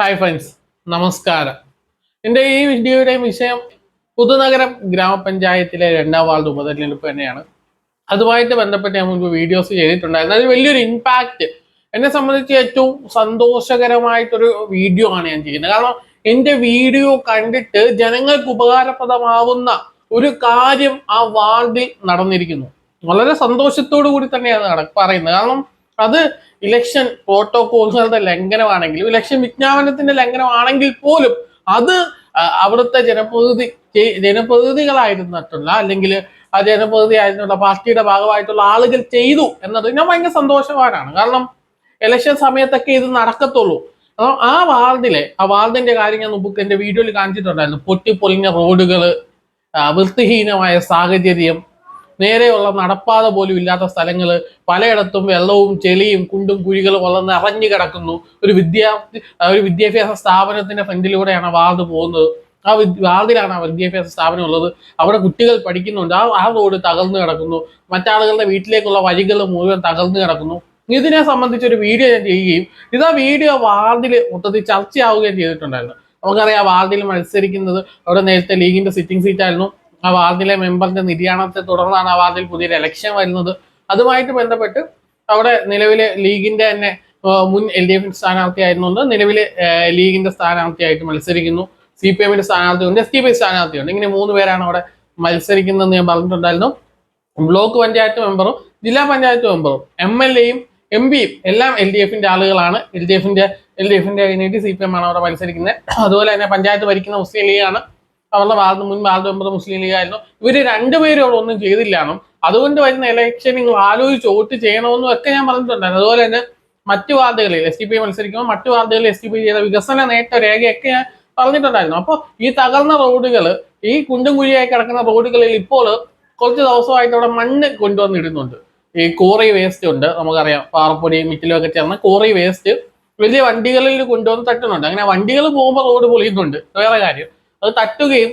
Hi friends നമസ്കാരം. എന്റെ ഈ വീഡിയോയുടെ വിഷയം പുതുനഗരം ഗ്രാമപഞ്ചായത്തിലെ രണ്ടാം വാർഡ് ഉപതെരഞ്ഞെടുപ്പ് തന്നെയാണ്. അതുമായിട്ട് ബന്ധപ്പെട്ട് ഞാൻ മുൻപ് വീഡിയോസ് ചെയ്തിട്ടുണ്ടായിരുന്നു. അത് വലിയൊരു ഇമ്പാക്റ്റ് എന്നെ സംബന്ധിച്ച് ഏറ്റവും സന്തോഷകരമായിട്ടൊരു വീഡിയോ ആണ് ഞാൻ ചെയ്യുന്നത്. കാരണം എന്റെ വീഡിയോ കണ്ടിട്ട് ജനങ്ങൾക്ക് ഉപകാരപ്രദമാവുന്ന ഒരു കാര്യം ആ വാർഡിൽ നടന്നിരിക്കുന്നു. വളരെ സന്തോഷത്തോടു കൂടി തന്നെയാണ് പറയുന്നത്. കാരണം അത് ഇലക്ഷൻ പ്രോട്ടോകോളുകളുടെ ലംഘനമാണെങ്കിലും ഇലക്ഷൻ വിജ്ഞാപനത്തിന്റെ ലംഘനമാണെങ്കിൽ പോലും അത് അവിടുത്തെ ജനപ്രതിനിധി ജനപ്രതിനിധികളായിരുന്നിട്ടുള്ള അല്ലെങ്കിൽ ആ ജനപ്രതിനിധി ആയിരുന്നുള്ള പാർട്ടിയുടെ ഭാഗമായിട്ടുള്ള ആളുകൾ ചെയ്തു എന്നത് ഞാൻ ഭയങ്കര സന്തോഷവാനാണ്. കാരണം ഇലക്ഷൻ സമയത്തൊക്കെ ഇത് നടക്കത്തുള്ളൂ. അപ്പം ആ വാർഡിലെ ആ വാർഡിന്റെ കാര്യം ഞാൻ മുമ്പ് എന്റെ വീഡിയോയിൽ കാണിച്ചിട്ടുണ്ടായിരുന്നു. പൊട്ടിപ്പൊളിഞ്ഞ റോഡുകൾ വൃത്തിഹീനമായ സാഹചര്യം നേരെയുള്ള നടപ്പാത പോലും ഇല്ലാത്ത സ്ഥലങ്ങൾ പലയിടത്തും വെള്ളവും ചെളിയും കുണ്ടും കുഴികളും വളർന്ന് നിറഞ്ഞു കിടക്കുന്നു. ഒരു വിദ്യാ ഒരു വിദ്യാഭ്യാസ സ്ഥാപനത്തിന്റെ ഫ്രണ്ടിലൂടെയാണ് വാർഡ് പോകുന്നത്. ആ വാർഡിലാണ് ആ വിദ്യാഭ്യാസ സ്ഥാപനം ഉള്ളത്. അവിടെ കുട്ടികൾ പഠിക്കുന്നുണ്ട്. ആ ആ റോഡ് തകർന്നു കിടക്കുന്നു. മറ്റാളുകളുടെ വീട്ടിലേക്കുള്ള വഴികൾ മുഴുവൻ തകർന്നു കിടക്കുന്നു. ഇതിനെ സംബന്ധിച്ച് ഒരു വീഡിയോ ഞാൻ ചെയ്യുകയും ഇത് ആ വീഡിയോ വാർഡിൽ മൊത്തത്തിൽ ചർച്ചയാവുകയും ചെയ്തിട്ടുണ്ടായിരുന്നു. നമുക്കറിയാം വാർഡിൽ മത്സരിക്കുന്നത് അവിടെ നേരത്തെ ലീഗിന്റെ സിറ്റിംഗ് സീറ്റ് ആയിരുന്നു. ആ വാർഡിലെ മെമ്പറിന്റെ നിര്യാണത്തെ തുടർന്നാണ് ആ വാർഡിൽ പുതിയൊരു ഇലക്ഷൻ വരുന്നത്. അതുമായിട്ട് ബന്ധപ്പെട്ട് അവിടെ നിലവിലെ ലീഗിന്റെ തന്നെ മുൻ എൽ ഡി എഫിന്റെ സ്ഥാനാർത്ഥി ആയിരുന്നുണ്ട് നിലവിലെ ലീഗിന്റെ സ്ഥാനാർത്ഥിയായിട്ട് മത്സരിക്കുന്നു. സി പി എമ്മിന്റെ സ്ഥാനാർത്ഥിയുണ്ട് എസ് ടി പി സ്ഥാനാർത്ഥിയുണ്ട്. ഇങ്ങനെ മൂന്ന് പേരാണ് അവിടെ മത്സരിക്കുന്നതെന്ന് ഞാൻ പറഞ്ഞിട്ടുണ്ടായിരുന്നു. ബ്ലോക്ക് പഞ്ചായത്ത് മെമ്പറും ജില്ലാ പഞ്ചായത്ത് മെമ്പറും എം എൽ എയും എം പിയും എല്ലാം എൽ ഡി എഫിന്റെ ആളുകളാണ്. എൽ ഡി എഫിന്റെ എൽ ഡി എഫിന്റെ കഴിഞ്ഞിട്ട് സി പി എം ആണ് അവിടെ മത്സരിക്കുന്നത്. അതുപോലെ തന്നെ പഞ്ചായത്ത് ഭരിക്കുന്ന മുസ്ലിം ലീഗാണ്. അവരുടെ വാർഡ് മുൻ വാർഡ് മെമ്പർ മുസ്ലിം ലീഗ് ആയിരുന്നു. ഇവർ രണ്ടുപേരും അവിടെ ഒന്നും ചെയ്തില്ല എന്നും അതുകൊണ്ട് വരുന്ന ഇലക്ഷൻ നിങ്ങൾ ആലോചിച്ച് വോട്ട് ചെയ്യണമെന്നും ഒക്കെ ഞാൻ പറഞ്ഞിട്ടുണ്ടായിരുന്നു. അതുപോലെ തന്നെ മറ്റു വാർഡുകളിൽ എസ് ടി പി മത്സരിക്കുമ്പോൾ മറ്റു വാർഡുകളിൽ എസ് ടി പി ചെയ്ത വികസന നേട്ട രേഖയൊക്കെ ഞാൻ പറഞ്ഞിട്ടുണ്ടായിരുന്നു. അപ്പോൾ ഈ തകർന്ന റോഡുകൾ ഈ കുണ്ടും കുഴിയായി കിടക്കുന്ന റോഡുകളിൽ ഇപ്പോൾ കുറച്ച് ദിവസമായിട്ട് അവിടെ മണ്ണ് കൊണ്ടുവന്നിടുന്നുണ്ട്. ഈ കോറി വേസ്റ്റ് ഉണ്ട്. നമുക്കറിയാം പാറപ്പൊടി മിറ്റിലും ഒക്കെ ചേർന്ന കോറി വേസ്റ്റ് വലിയ വണ്ടികളിൽ കൊണ്ടുവന്ന് തട്ടുന്നുണ്ട്. അങ്ങനെ വണ്ടികൾ പോകുമ്പോൾ റോഡ് പൊളിയുന്നുണ്ട്. വേറെ കാര്യം. അത് തട്ടുകയും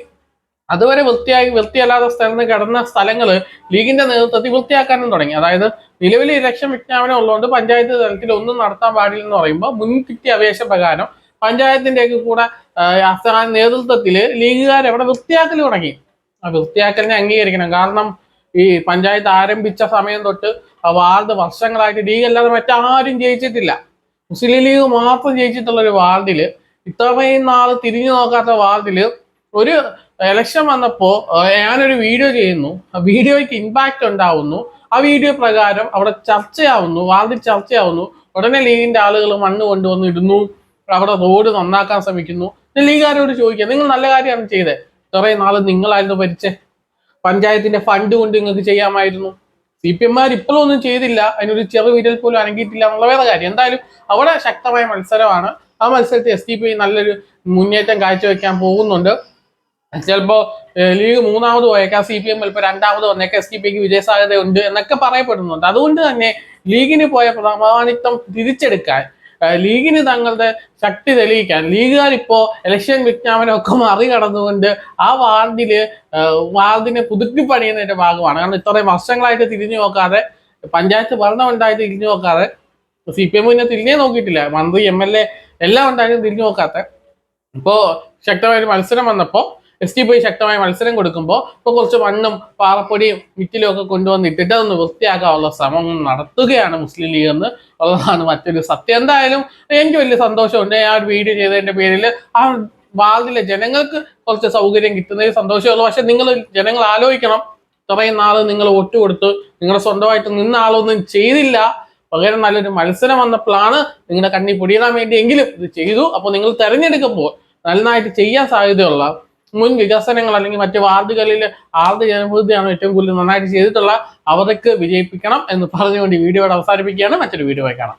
അതുവരെ വൃത്തിയായി വൃത്തിയല്ലാത്ത സ്ഥലത്ത് കിടന്ന സ്ഥലങ്ങൾ ലീഗിന്റെ നേതൃത്വത്തിൽ വൃത്തിയാക്കാനും തുടങ്ങി. അതായത് നിലവിലെ ഇലക്ഷൻ വിജ്ഞാപനം ഉള്ളതുകൊണ്ട് പഞ്ചായത്ത് തലത്തിൽ ഒന്നും നടത്താൻ പാടില്ലെന്ന് പറയുമ്പോൾ മുൻകിട്ടിയ അപേക്ഷ പ്രകാരം പഞ്ചായത്തിന്റെ ഒക്കെ കൂടെ നേതൃത്വത്തിൽ ലീഗുകാർ എവിടെ വൃത്തിയാക്കൽ തുടങ്ങി. ആ വൃത്തിയാക്കലിനെ അംഗീകരിക്കണം. കാരണം ഈ പഞ്ചായത്ത് ആരംഭിച്ച സമയം തൊട്ട് ആ വാർഡ് വർഷങ്ങളായിട്ട് ലീഗ് അല്ലാതെ മറ്റാരും ജയിച്ചിട്ടില്ല. മുസ്ലിം ലീഗ് മാത്രം ജയിച്ചിട്ടുള്ള ഒരു വാർഡിൽ ഇത്രയും നാൾ തിരിഞ്ഞു നോക്കാത്ത വാർഡിൽ ഒരു എലക്ഷൻ വന്നപ്പോൾ ഞാനൊരു വീഡിയോ ചെയ്യുന്നു. ആ വീഡിയോയ്ക്ക് ഇമ്പാക്റ്റ് ഉണ്ടാവുന്നു. ആ വീഡിയോ പ്രകാരം അവിടെ ചർച്ചയാവുന്നു വാർഡിൽ ചർച്ചയാവുന്നു. ഉടനെ ലീഗിന്റെ ആളുകൾ മണ്ണ് കൊണ്ടുവന്ന് ഇടുന്നു. അവിടെ റോഡ് നന്നാക്കാൻ ശ്രമിക്കുന്നു. ലീഗുകാരോട് ചോദിക്കുക നിങ്ങൾ നല്ല കാര്യമാണ് ചെയ്തത് ഇത്രയും നാൾ നിങ്ങളായിരുന്നു ഭരിച്ചേ. പഞ്ചായത്തിന്റെ ഫണ്ട് കൊണ്ട് നിങ്ങൾക്ക് ചെയ്യാമായിരുന്നു. സി പി എംമാർ ഇപ്പോഴും ഒന്നും ചെയ്തില്ല. അതിനൊരു ചെറു വിരൽ പോലും അനങ്ങിയിട്ടില്ല എന്നുള്ള വേറെ കാര്യം. എന്തായാലും അവിടെ ശക്തമായ മത്സരമാണ്. ആ മത്സരത്തിൽ എസ് ടി പി നല്ലൊരു മുന്നേറ്റം കാഴ്ചവെക്കാൻ പോകുന്നുണ്ട്. ചിലപ്പോ ഏഹ്, ലീഗ് മൂന്നാമത് പോയേക്കാം സി പി എം ചിലപ്പോൾ രണ്ടാമത് വന്നേക്കാം എസ് ടി പിക്ക് വിജയസാധ്യത ഉണ്ട് എന്നൊക്കെ പറയപ്പെടുന്നുണ്ട്. അതുകൊണ്ട് തന്നെ ലീഗിന് പോയ പ്രമാണിത്വം തിരിച്ചെടുക്കാൻ ലീഗിന് തങ്ങളുടെ ശക്തി തെളിയിക്കാൻ ലീഗുകാർ ഇപ്പോ ഇലക്ഷൻ വിജ്ഞാപനമൊക്കെ മറികടന്നുകൊണ്ട് ആ വാർഡിൽ വാർഡിനെ പുതുക്കി പണിയുന്നതിന്റെ ഭാഗമാണ്. കാരണം ഇത്രയും വർഷങ്ങളായിട്ട് തിരിഞ്ഞു നോക്കാതെ പഞ്ചായത്ത് ഭരണം ഉണ്ടായിട്ട് തിരിഞ്ഞു നോക്കാതെ സി പി എം പിന്നെ തിരിഞ്ഞേ നോക്കിയിട്ടില്ല. മന്ത്രി എം എൽ എ എല്ലാം ഉണ്ടായാലും തിരിഞ്ഞു നോക്കാത്ത. ഇപ്പോ ശക്തമായ ഒരു മത്സരം വന്നപ്പോൾ എസ് ടി പി ശക്തമായ മത്സരം കൊടുക്കുമ്പോൾ ഇപ്പൊ കുറച്ച് മണ്ണും പാറപ്പൊടിയും മിറ്റിലും ഒക്കെ കൊണ്ടുവന്നിട്ടിട്ട് അതൊന്ന് വൃത്തിയാക്കാനുള്ള ശ്രമം നടത്തുകയാണ് മുസ്ലിം ലീഗ് എന്ന് ഉള്ളതാണ് മറ്റൊരു സത്യം. എന്തായാലും എനിക്ക് വലിയ സന്തോഷമുണ്ട്. ആ ഒരു വീഡിയോ ചെയ്തതിന്റെ പേരിൽ ആ വാർഡിലെ ജനങ്ങൾക്ക് കുറച്ച് സൗകര്യം കിട്ടുന്നതിൽ സന്തോഷമുള്ളൂ പക്ഷെ നിങ്ങൾ ജനങ്ങൾ ആലോചിക്കണം. ഇത്രയും നാൾ നിങ്ങൾ വോട്ട് കൊടുത്ത്. നിങ്ങളുടെ സ്വന്തമായിട്ട് നിന്ന ആളൊന്നും ചെയ്തില്ല. പകരം നല്ലൊരു മത്സരം വന്നപ്പോഴാണ് നിങ്ങളുടെ കണ്ണി പൊടിയിടാൻ വേണ്ടിയെങ്കിലും ഇത് ചെയ്തു. അപ്പോൾ നിങ്ങൾ തിരഞ്ഞെടുക്കുമ്പോൾ നന്നായിട്ട് ചെയ്യാൻ സാധ്യതയുള്ള മുൻ വികസനങ്ങൾ അല്ലെങ്കിൽ മറ്റ് വാർഡുകളിൽ ആരുടെ ജനപ്രതിയാണ് ഏറ്റവും കൂടുതൽ നന്നായിട്ട് ചെയ്തിട്ടുള്ള അവർക്ക് വിജയിപ്പിക്കണം എന്ന് പറഞ്ഞുകൊണ്ട് ഈ വീഡിയോയുടെ അവസാനിപ്പിക്കുകയാണ്. മറ്റൊരു വീഡിയോ കാണാം.